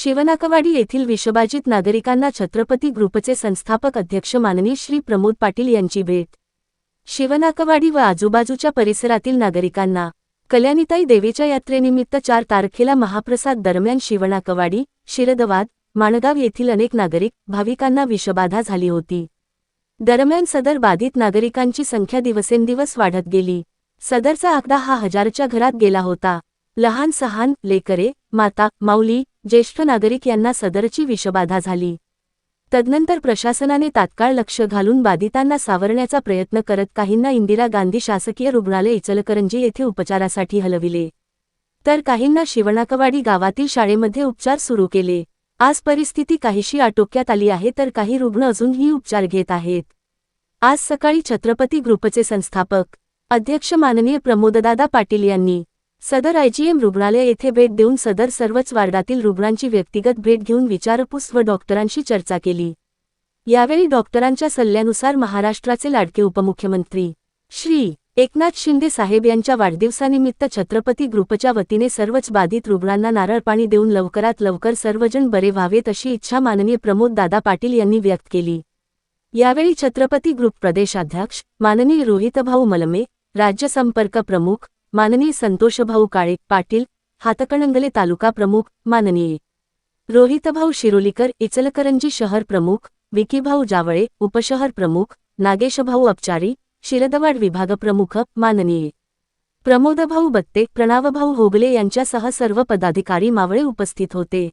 शिवनाकवाडी येथील विषबाजित नागरिकांना छत्रपती ग्रुपचे संस्थापक अध्यक्ष माननीय श्री प्रमोद पाटील यांची भेट. शिवनाकवाडी व आजूबाजूच्या परिसरातील नागरिकांना कल्याणीताई देवीच्या यात्रेनिमित्त चार तारखेला महाप्रसाद दरम्यान शिवनाकवाडी शिरदवाद माणगाव येथील अनेक नागरिक भाविकांना विषबाधा झाली होती. दरम्यान सदर बाधित नागरिकांची संख्या दिवसेंदिवस वाढत गेली. सदरचा आकडा हा हजारच्या घरात गेला होता. लहान सहान लेकरे माता माऊली ज्येष्ठ नागरिक यांना सदरची विषबाधा झाली. तदनंतर प्रशासनाने तात्काळ लक्ष घालून बाधितांना सावरण्याचा प्रयत्न करत काहींना इंदिरा गांधी शासकीय रुग्णालय इचलकरंजी येथे उपचारासाठी हलविले. तर काहींना शिवणाकवाडी गावातील शाळेमध्ये उपचार सुरू केले. आज परिस्थिती काहीशी आटोक्यात आली आहे तर काही रुग्ण अजूनही उपचार घेत आहेत. आज सकाळी छत्रपती ग्रुपचे संस्थापक अध्यक्ष माननीय प्रमोददादा पाटील यांनी सदर आयजीएम रुग्णालय येथे भेट देऊन सदर सर्वच वार्डातील रुग्णांची व्यक्तिगत भेट घेऊन विचारपूस व डॉक्टरांशी चर्चा केली. यावेळी डॉक्टरांच्या सल्ल्यानुसार महाराष्ट्राचे लाडके उपमुख्यमंत्री श्री एकनाथ शिंदे साहेब यांच्या वाढदिवसानिमित्त छत्रपती ग्रुपच्या वतीने सर्वच बाधित रुग्णांना नारळ पाणी देऊन लवकरात लवकर सर्वजण बरे व्हावेत अशी इच्छा माननीय प्रमोद दादा पाटील यांनी व्यक्त केली. यावेळी छत्रपती ग्रुप प्रदेशाध्यक्ष माननीय रोहितभाऊ मलमे राज्य संपर्क प्रमुख माननीय संतोषभाऊ काळे पाटील हातकणंगले तालुका प्रमुख माननीय. रोहितभाऊ शिरोलीकर इचलकरंजी शहर प्रमुख विकीभाऊ जावळे उपशहर प्रमुख नागेशभाऊ अपचारी शिरदवाड विभाग प्रमुख माननीय. प्रमोदभाऊ बत्ते प्रणवभाऊ होगले यांच्यासह सर्व पदाधिकारी मावळे उपस्थित होते.